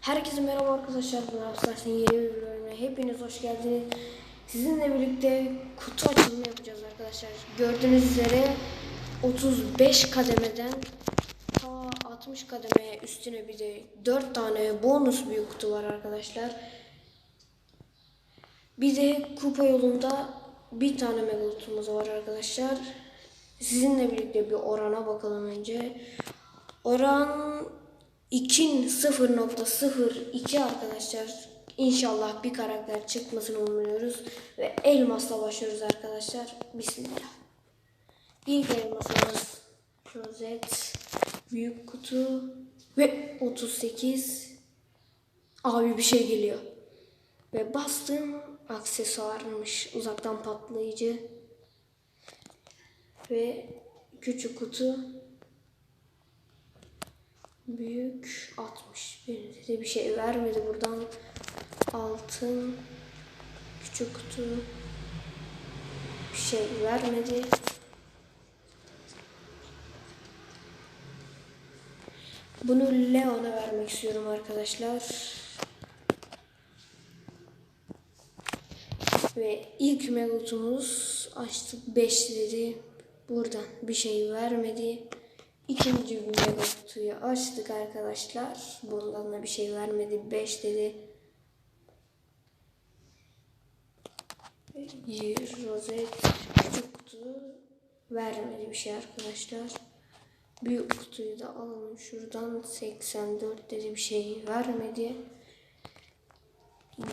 Herkese merhaba arkadaşlar. Ben Hapsar'ın yeni bir bölümüne hepiniz hoş geldiniz. Sizinle birlikte kutu açılımı yapacağız arkadaşlar. Gördüğünüz üzere 35 kademeden ta 60 kademeye üstüne bir de 4 tane bonus büyük kutu var arkadaşlar. Bir de kupa yolunda bir tane mega kutumuz var arkadaşlar. Sizinle birlikte bir orana bakalım önce. Oran 2 0.02 arkadaşlar. İnşallah bir karakter çıkmasını umuyoruz. Ve elmasla başlıyoruz arkadaşlar. Bismillah. İlk elmasımız rozet, büyük kutu ve 38. Abi bir şey geliyor. Ve bastım aksesuarmış uzaktan patlayıcı. Ve küçük kutu Büyük 60. Bir de bir şey vermedi buradan. Altın. Küçük kutu. Bir şey vermedi. Bunu Leon'a vermek istiyorum arkadaşlar. Ve ilk megutumuz açtık 5 dedi. Buradan bir şey vermedi. İkinci bir mega kutuyu açtık arkadaşlar. Bundan da bir şey vermedi. 5 dedi. Rozet küçük kutu vermedi bir şey arkadaşlar. Büyük kutuyu da alalım şuradan 84 dedi bir şey vermedi.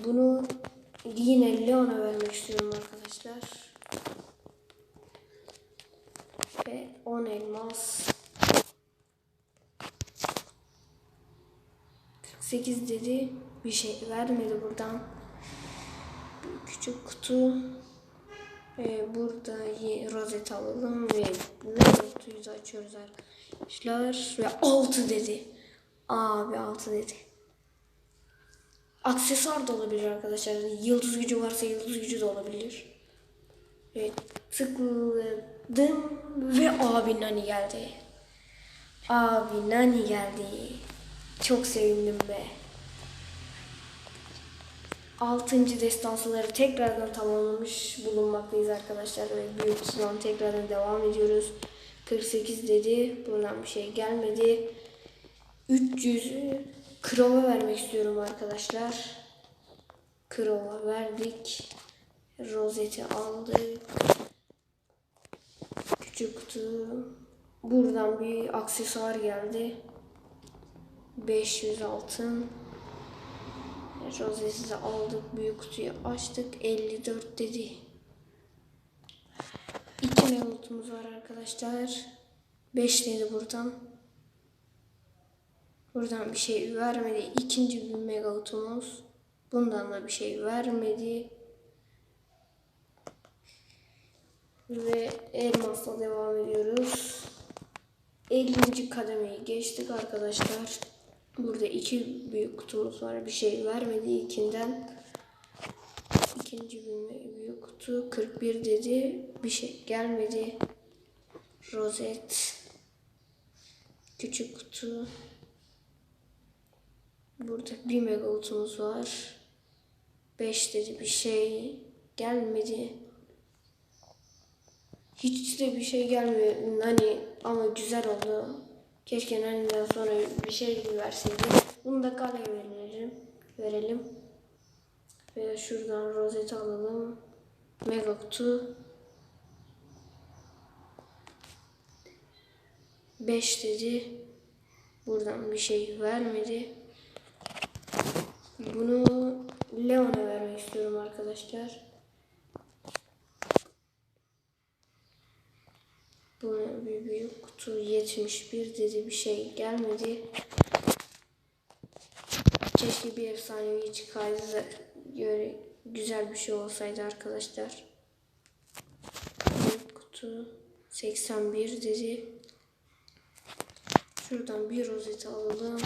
Bunu yine Leon'a vermek istiyorum arkadaşlar. Ve 10 elmas 8 dedi. Bir şey vermedi buradan. Küçük kutu. Ee, burada rozet alalım ve kutuyu da açıyoruz arkadaşlar. Ve 6 dedi. Abi 6 dedi. Aksesuar da olabilir arkadaşlar. Yıldız gücü varsa yıldız gücü de olabilir. Evet, tıkladım ve abi Nani geldi. Abi Nani geldi. Çok sevindim be. Altıncı destansıları tekrardan tamamlamış bulunmaktayız arkadaşlar. Ve büyük kutudan tekrardan devam ediyoruz. 48 dedi. Buradan bir şey gelmedi. 300'ü Krova vermek istiyorum arkadaşlar. Krova verdik. Rozeti aldık. Küçük kutu. Buradan bir aksesuar geldi. 500 altın. Rozeti de aldık. Büyük kutuyu açtık. 54 dedi. İki megalutumuz var arkadaşlar. 5 dedi buradan. Buradan bir şey vermedi. İkinci bir megalutumuz. Bundan da bir şey vermedi. Ve elmasla devam ediyoruz. 50. kademeyi geçtik arkadaşlar. Burada iki büyük kutumuz var. Bir şey vermedi ikinden. İkinci büyük kutu 41 dedi. Bir şey gelmedi. Rozet. Küçük kutu. Burada bir mega kutumuz var. 5 dedi bir şey gelmedi. Hiç de bir şey gelmiyor. Nani ama güzel oldu. Keşke Nani'den sonra bir şey verseydi. Bunu da kaleye verelim. Verelim. Ve şuradan rozet alalım. Mega kutu. 5 dedi. Buradan bir şey vermedi. Bunu Leon'a vermek istiyorum arkadaşlar. Bu bir büyük kutu 71 dedi bir şey gelmedi. Keşke bir efsanevi çıkaydı da göre güzel bir şey olsaydı arkadaşlar. Büyük kutu 81 dedi. Şuradan bir rozeti alalım.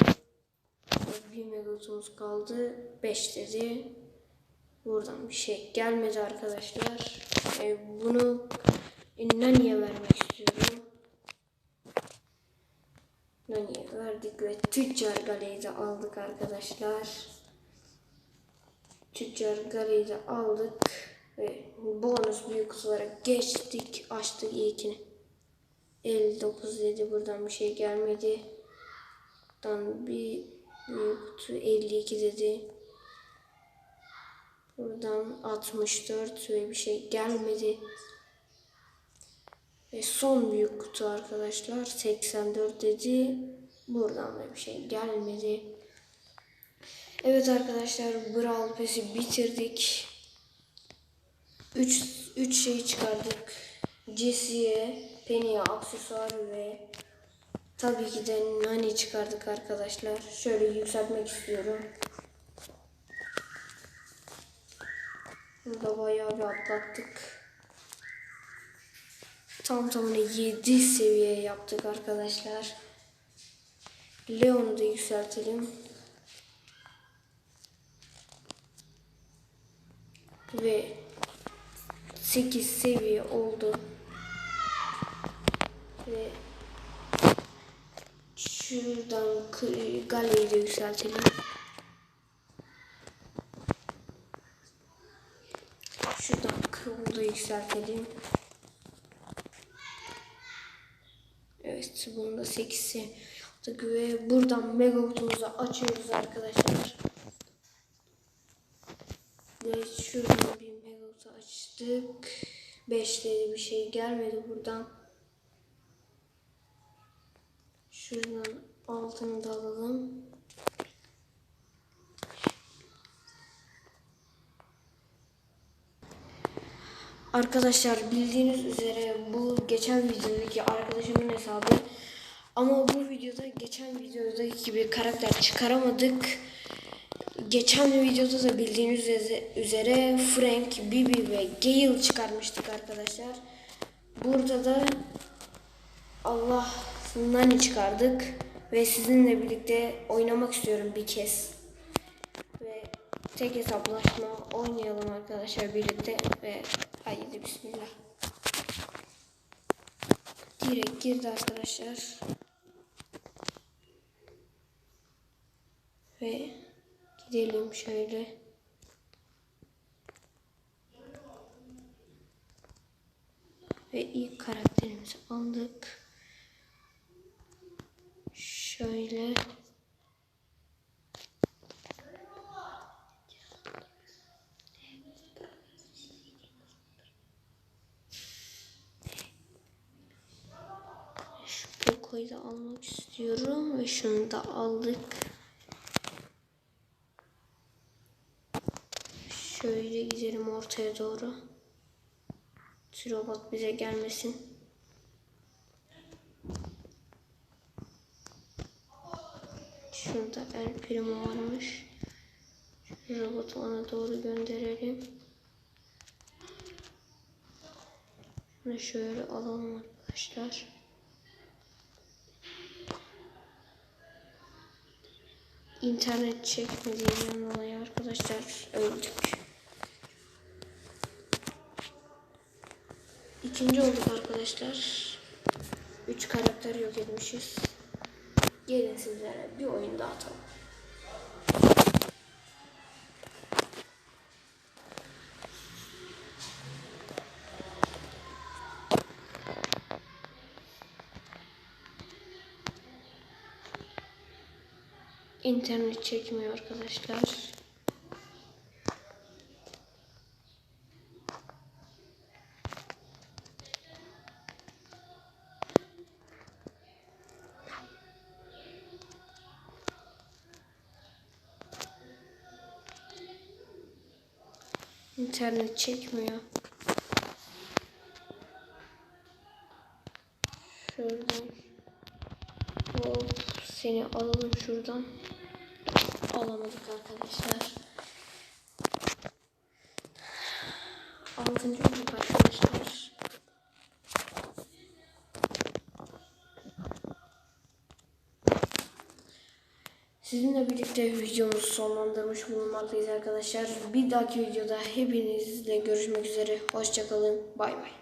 Bir megatumuz kaldı. 5 dedi. Buradan bir şey gelmedi arkadaşlar. E, bunu Nani'ye vermek Nani'ye verdik ve Tüccar Gale'yi aldık arkadaşlar. Tüccar Gale'yi aldık ve bonus büyük kutulara geçtik. Açtık ilkini. 59 dedi buradan bir şey gelmedi. Buradan bir büyük kutu 52 dedi. Buradan 64 ve bir şey gelmedi. Ve son büyük kutu arkadaşlar 84 dedi. Buradan da bir şey gelmedi. Evet arkadaşlar Brawl Pass'i bitirdik. 3 3 şey çıkardık. Jesse'ye, Penny'e aksesuar ve tabii ki de Nani çıkardık arkadaşlar. Şöyle yükseltmek istiyorum. Burada bayağı bir atlattık. Tam tamına 7 seviye yaptık arkadaşlar. Leon'u da yükseltelim. Ve 8 seviye oldu. Ve şuradan Gale'yi de yükseltelim. Şuradan da yükseltelim. Evet bunu da 8'i yaptık ve buradan mega kutumuzu açıyoruz arkadaşlar. Ve şuradan bir mega kutu açtık. 5 dedi bir şey gelmedi buradan. Şuradan altını da alalım. Arkadaşlar bildiğiniz üzere bu geçen videodaki arkadaşımın hesabı. Ama bu videoda geçen videodaki gibi karakter çıkaramadık. Geçen videoda da bildiğiniz üzere Frank, Bibi ve Gale çıkarmıştık arkadaşlar. Burada da Allah Nani çıkardık ve sizinle birlikte oynamak istiyorum bir kez. Ve tek hesaplaşma oynayalım arkadaşlar birlikte ve haydi bismillah. Direkt girdi arkadaşlar. Ve gidelim şöyle. Ve ilk karakterimizi aldık. Şöyle. Şu Poco'yu da almak istiyorum ve şunu da aldık. Şöyle gidelim ortaya doğru. Robot bize gelmesin. Şurada El Primo varmış. Robotu ona doğru gönderelim. Şunu şöyle alalım arkadaşlar. İnternet çekmediğinden dolayı arkadaşlar öldük. İkinci olduk arkadaşlar. Üç karakter yok etmişiz. Gelin sizlere bir oyun daha atalım. İnternet çekmiyor arkadaşlar. İnternet çekmiyor. Şuradan. Hop seni alalım şuradan. Alamadık arkadaşlar. Altıncı olduk arkadaşlar. Sizinle birlikte videomuzu sonlandırmış bulunmaktayız arkadaşlar. Bir dahaki videoda hepinizle görüşmek üzere. Hoşçakalın. Bay bay.